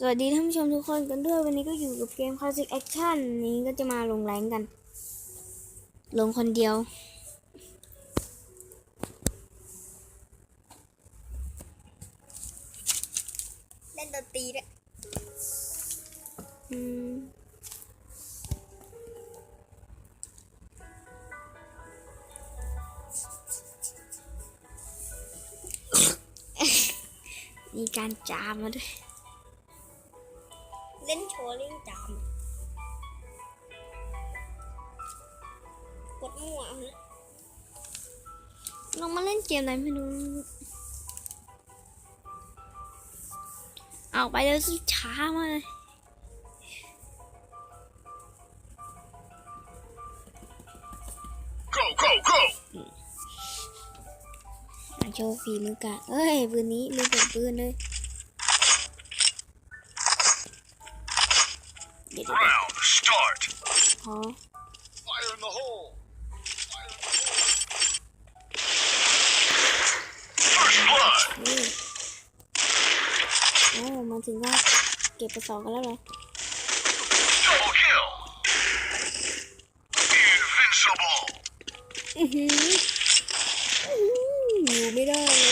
สวัสดีท่านผู้ชมทุกคนกันด้วยวันนี้ก็อยู่กับเกม Classic Action นี้ก็จะมาลงแรงกัน ลงคนเดียว เล่นดนตรีด้วยอืมมีการจามมาด้วย ลองมาเล่นเกมอะไรไม่รู้เอาไปเดี๋ยวสิช้ามากเลย Go, go, go! อะโชว์ฝีมือกะเอ้ยปืนนี้ลืมเปิดปืนเลยเดี๋ยวเดี๋ยว Round start. ขอ Fire in the hole. Fire in the hole. First blood. นี่ โอ้มาถึงก็เก็บไปสองกันแล้วเหรอ Double kill. Invincible. อื้อหืออื้อหืออยู่ไม่ได้เลย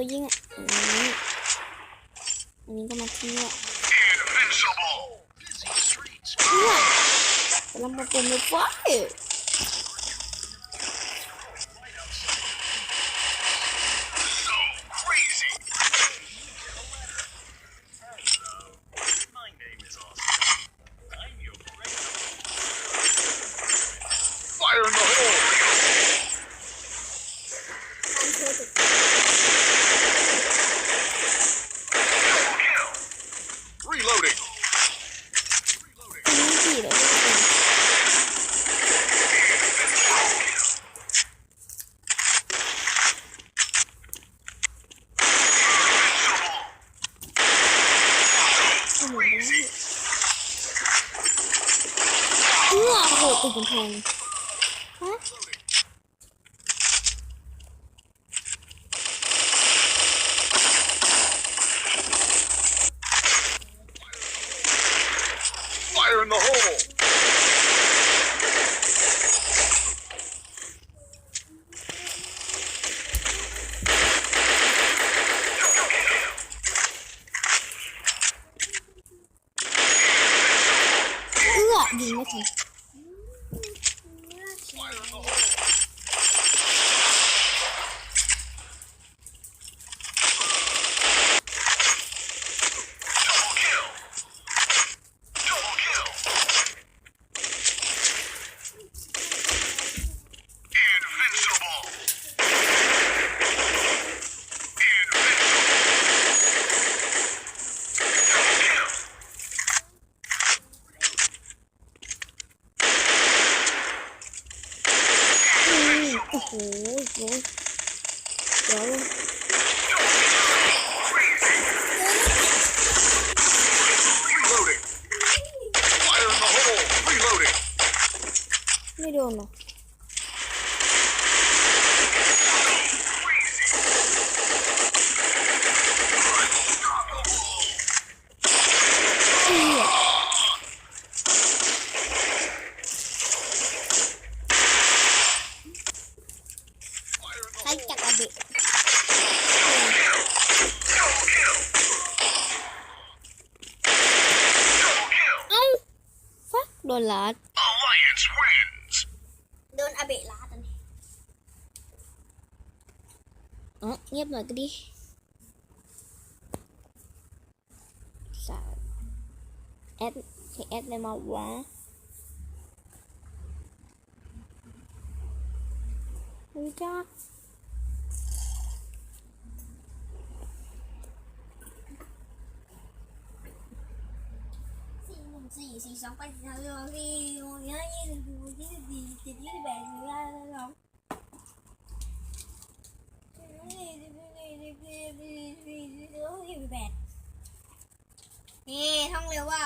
ปุ่มตัวยิงอะอันนี้อันนี้ก็มาทิ้งอะ Invincible. กำลังมาปุ่มเลยไฟ So crazy. My name is Austin. I'm your great Fire in the hole. การโชว์จุด Double kill. Reloading. อันนี้กี่เลย โอ้โห เอื้อโอ้โหติดกำแพงฮะ Fire in the hole. ư ợ gì nữa thì Fire in the hole. Double kill. Double kill. Invincible. Invincible. Double kill. อื มโอ้โหเดี๋ยวเดี๋ยว Reloading. Fire in the hole. Reloading. ไม่โดนหรอ เอื้อ ใช้จักรเบะ Double kill. Double kill. เอ้าฟัก โดนลัด Alliance wins. โดนอาเบะลาดอันนี้อ๋อเงียบหน่อยก็ดีสาวแอดให้แอดเลยมาวะเฮ้ยจ้าสี่สองแปดสี่สามสองสี่หกห้ายี่สิบหกยี่สิบสี่ยี่สิบเจ็ดยี่สิบแปดยี่สิบเก้ายี่สิบสอ งยี่สิบสี่ยี่สิบห้ายี่สิบหกยี่สิบเจ็ดยี่สิบแปดนี่ท่องเร็วว่า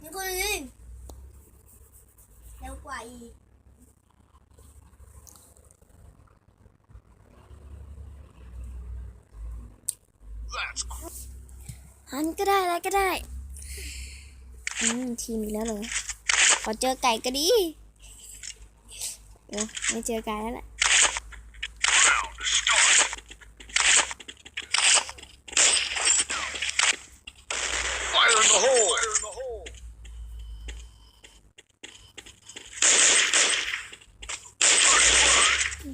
นี่คนนึงเร็วกว่าอีก อันก็ได้อะไรก็ได้ อืม ทีมอีกแล้วเหรอขอเจอไก่ก็ดีเออไม่เจอไก่แล้วแหละ round start. Fire in the hole. Fire in the hole.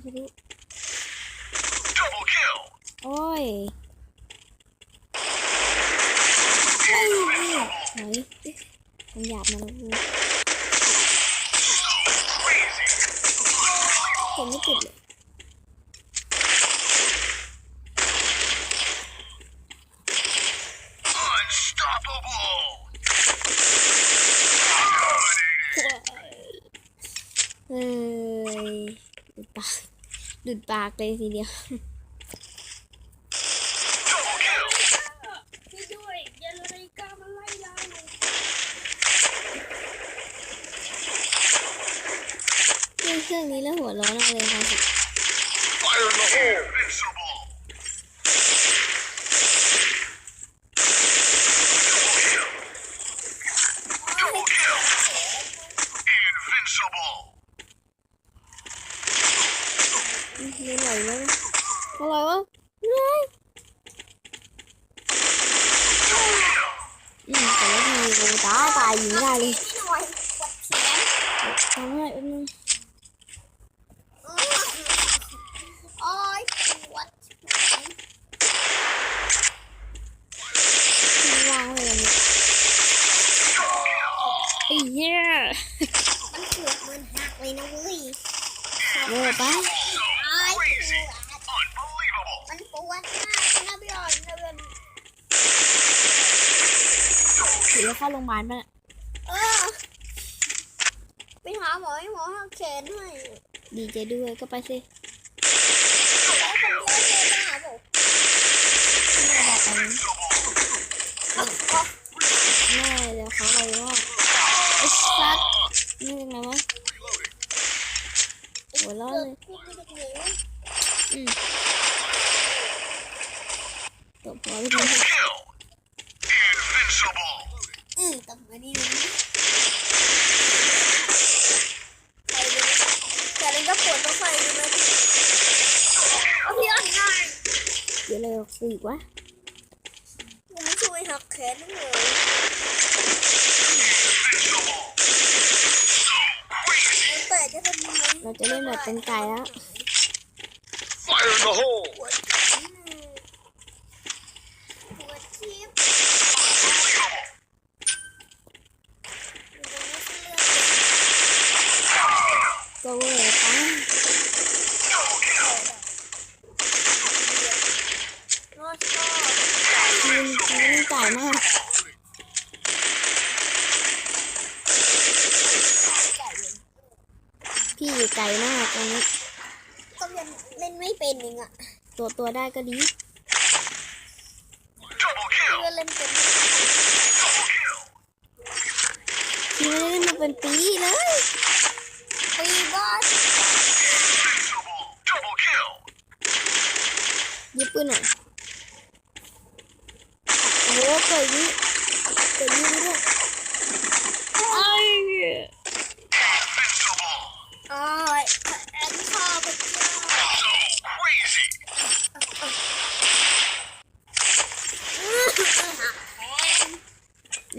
ไม่รู้ Double kill. โอ้ยไหน มันหยาบมาแล้วกูกดไม่ติดเลยเฮ้ยดุดปากดุดปากเลยทีเดียว Double kill. ช่วยด้วยอย่าเลยกามันไล่เรา เล่นเครื่องนี้แล้ว หัวร้อนอะไรคะสิ Fire in the hole. Invincible. Double kill. Invincible. อืมไม่ไหวแล้วนะอะไรวะเฮ้ยอืมแต่ละทีกูตายตายยิงไม่ได้เลยพี่หน่อยกดแขนทำให้แป๊บนึง โอ้ยปวด ที่วางไว้เลยเนี่ยไอ้เหี้ย มันเกือบมันหักเลยนะเว้ย เวอร์ปะ ไอ้ปวด Unbelievable. มันปวดมากนะพี่อ่อนนะเป็น ถือว่าเข้าโรงพยาบาลปะเนี่ยเออไปหาหมอให้หมอหักแขนให้ดีใจด้วยก็ไปสิแล้วคนเดียวเลยไปหาผมแม่บอกไปนะแม่เดี๋ยวเขาไปว่าไอ้สัตว์นี่เป็นไงวะหัวเร้อนเลยพูดไม่ได้เลยอืมตบหัวไปที Kill. Invincible. อืมตบมาดีเลยใครเลยแต่เล่นก็ปวดต้องไฟเลยไหมเอาพี่อ่อนง่ายเดี๋ยวอะไรกับกูอีกวะผมไม่ช่วยหักแขนเลย Invincible. แต่จะทำยังไงเราจะเล่นแบบเป็นไก่แล้ว Fire in the hole. ปวดแขนปวดทิพย์ ก็เวอร์ไป รอดก็ ทีมทีมนี่ไก่มาก พี่ไก่มากตรงนี้ ก็ยัง เล่นไม่เป็นเองอะตัวตัวได้ก็ดี Double kill. เพื่อนเล่นเป็นพี่ไม่ได้เล่นมาเป็นปีเลยปีบอส Invincible. Double kill. ยิบปืนหน่อยโอ้โหเกิดยิงเกิดยิงด้วยไอ้ Invincible. โอ้ยแอนข้าพเจ้า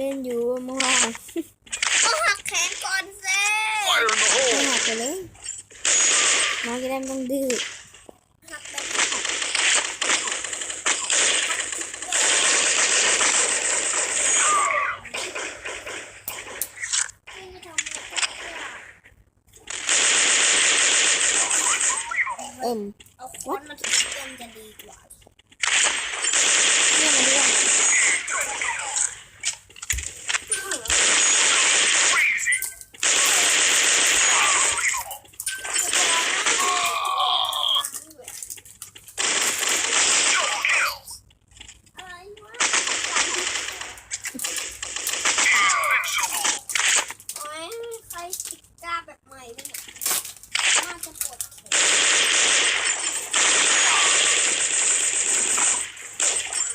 เล่นอยู่เมื่อวานก็หักแขนก่อนเซ่ Fire in the ไม่ hole. หักไปเลยน้องจะได้ไม่ต้องดื้อหักแบบเอิ่มเอาค้อนมาทุบกันจะดีกว่า เรียกมาด้วย อะไรวะโอ้ยใครติดกาแบบใหม่ด้วยเนี่ยน่าจะปวดแขน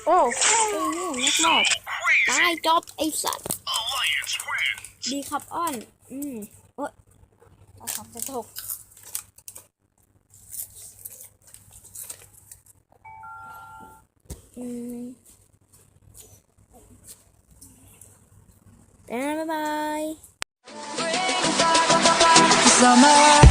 โอ้ไอ้เนี่ยนักหมอดตายจบไอ้สัตว์ดีครับอ้อน อืมโอ๊ยตาขับจะตกอืมแต่บ๊ายบาย